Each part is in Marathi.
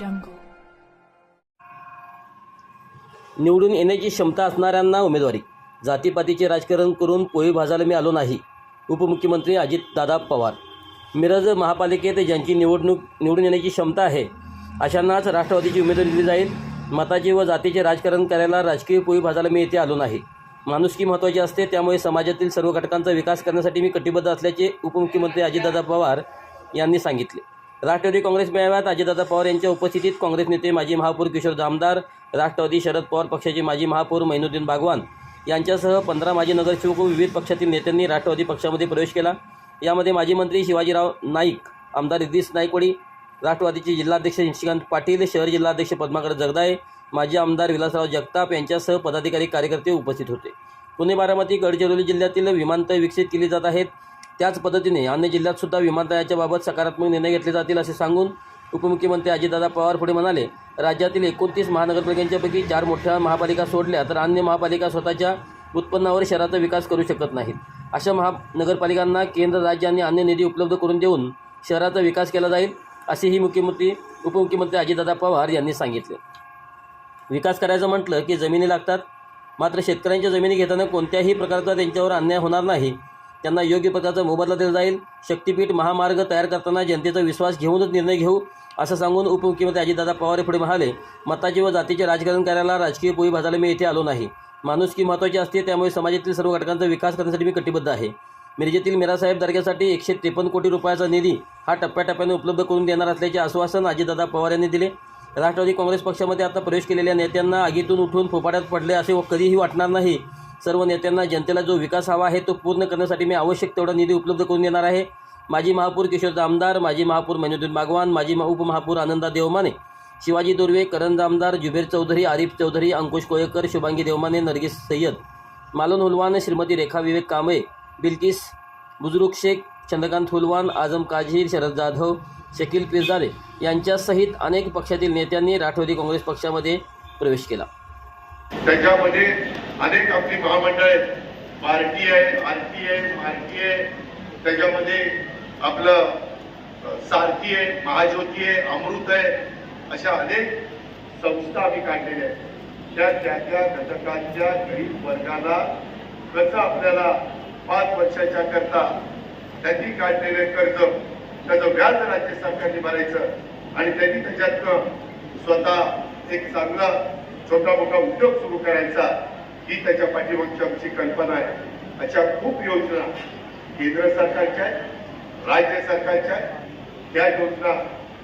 jungle. निवडून येण्याची क्षमता असणाऱ्यांना उमेदवारी. जातीपातीचे राजकारण करून पोळी भाजायला मी आलो नाही उपमुख्यमंत्री अजितदादा पवार. मिरज महापालिकेत ज्यांची निवडणूक निवडून येण्याची क्षमता आहे अशांनाच राष्ट्रवादीची उमेदवारी दिली जाईल. मताचे व जातीचे राजकारण करायला राजकीय पोळी भाजायला मी येथे आलो नाही. माणुसकी महत्त्वाची असते त्यामुळे समाजातील सर्व घटकांचा विकास करण्यासाठी मी कटिबद्ध असल्याचे उपमुख्यमंत्री अजितदादा पवार यांनी सांगितले. राष्ट्रवादी काँग्रेस मेळाव्यात अजितदादा पवार यांच्या उपस्थितीत काँग्रेस नेते माजी महापौर किशोर जामदार राष्ट्रवादी शरद पवार पक्षाचे माजी महापौर मैनुद्दीन बागवान यांच्यासह पंधरा माजी नगरसेवक विविध पक्षातील नेत्यांनी राष्ट्रवादी पक्षामध्ये प्रवेश केला. यामध्ये माजी मंत्री शिवाजीराव नाईक आमदार इद्रिस नाईकवडी राष्ट्रवादीचे जिल्हाध्यक्ष निशिकांत पाटील शहर जिल्हाध्यक्ष पद्माकर जगदाळे माजी आमदार विलासराव जगताप यांच्यासह पदाधिकारी कार्यकर्ते उपस्थित होते. पुणे बारामती गडचिरोली जिल्ह्यातील विमानतळ विकसित केली जात आहेत. त्याच पद्धतीने अन्य जिल्ह्यात सुद्धा विमानतळाच्या बाबत सकारात्मक निर्णय घेतले जातील असे सांगून उपमुख्यमंत्री अजितदादा पवार पुढे म्हणाले राज्यातील एकोणतीस महानगरपालिकांच्यापैकी चार मोठ्या महापालिका सोडल्या तर अन्य महापालिका स्वतःच्या उत्पन्नावर शहराचा विकास करू शकत नाहीत. अशा महानगरपालिकांना केंद्र राज्य आणि अन्य निधी उपलब्ध करून देऊन शहराचा विकास केला जाईल असेही मुख्यमंत्री उपमुख्यमंत्री अजितदादा पवार यांनी सांगितले. विकास करायचं म्हटलं की जमिनी लागतात. मात्र शेतकऱ्यांच्या जमिनी घेताना कोणत्याही प्रकारचा त्यांच्यावर अन्याय होणार नाही त्यांना योग्य प्रकारचा मोबदला दिला जाईल. शक्तीपीठ महामार्ग तयार करताना जनतेचा विश्वास घेऊनच निर्णय घेऊ असं सांगून उपमुख्यमंत्री अजितदादा पवार हे पुढे म्हणाले मताचे व जातीचे राजकारण करायला राजकीय पोळी भाजायला मी येथे आलो नाही. माणुसकी महत्त्वाची असते त्यामुळे समाजातील सर्व घटकांचा विकास करण्यासाठी मी कटिबद्ध आहे. मिरजेतील मिरासाहेब दर्ग्यासाठी एकशे त्रेपन्न कोटी रुपयाचा निधी हा टप्प्याटप्प्याने उपलब्ध करून देणार असल्याचे आश्वासन अजितदादा पवार यांनी दिले. राष्ट्रवादी काँग्रेस पक्षामध्ये आता प्रवेश केलेल्या नेत्यांना आगीतून उठून फोपाट्यात पडले असे कधीही वाटणार नाही. सर्व नेत्यांना जनतेला जो विकास हवा आहे तो पूर्ण करण्यासाठी मी आवश्यक तेवढा निधी उपलब्ध करून देणार आहे. माजी महापौर किशोर आमदार माजी महापौर मैनुद्दीन बागवान माजी उपमहापौर आनंदा देवमाने शिवाजी दुर्वे करण आमदार जुबेर चौधरी आरिफ चौधरी अंकुश कोयकर शुभांगी देवमाने नरगिस सय्यद मालन हुलवान श्रीमती रेखा विवेक कांबळे बिल्किस बुजुर्ग शेख चंद्रकांत हुलवान आजम काझीर शरद जाधव शकील पिरजारे यांच्यासहित अनेक पक्षातील नेत्यांनी राष्ट्रवादी काँग्रेस पक्षामध्ये प्रवेश केला. त्याच्यामध्ये अनेक आपली महामंडळ आहेत. पार्टी आहे आरती आहे भारतीय आहे. त्याच्यामध्ये आपलं सारथी आहे महाज्योती आहे अमृत आहे. अशा अनेक संस्था आम्ही काढलेल्या आहेत. त्या त्या त्या घटकांच्या गरीब वर्गाला कसं आपल्याला पाच वर्षाच्या करता त्यांनी काढलेले कर्ज त्याचं व्याज राज्य सरकारने भरायचं आणि त्यांनी त्याच्यातनं स्वतः एक चांगला छोटा मोठा उद्योग सुरू करायचा. ही त्याच्या पाठीमागची आमची कल्पना आहे अशा खूप योजना केंद्र सरकारच्या आहेत राज्य सरकारच्या आहेत. त्या योजना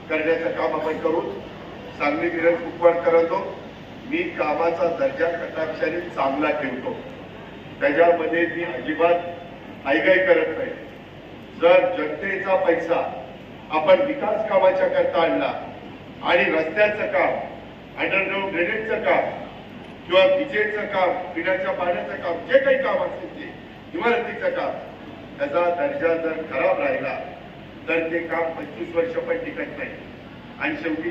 करण्याचं काम आपण करून सांगली मिरज कुपवाड करतो. मी कामाचा दर्जा कटाक्षाने चांगला ठेवतो. त्याच्यामध्ये मी अजिबात आईगाई करत नाही. जर जनतेचा पैसा आपण विकास कामाच्या करता आणला आणि रस्त्याचं काम अंडरग्राऊंड ड्रेनेजचं काम किंवा विजेचं काम पिण्याच्या पाण्याचं काम जे काही काम असेल ते इमारतीचं काम त्याचा दर्जा जर खराब राहिला तर ते काम पंचवीस वर्ष पण टिकत नाही. आणि शेवटी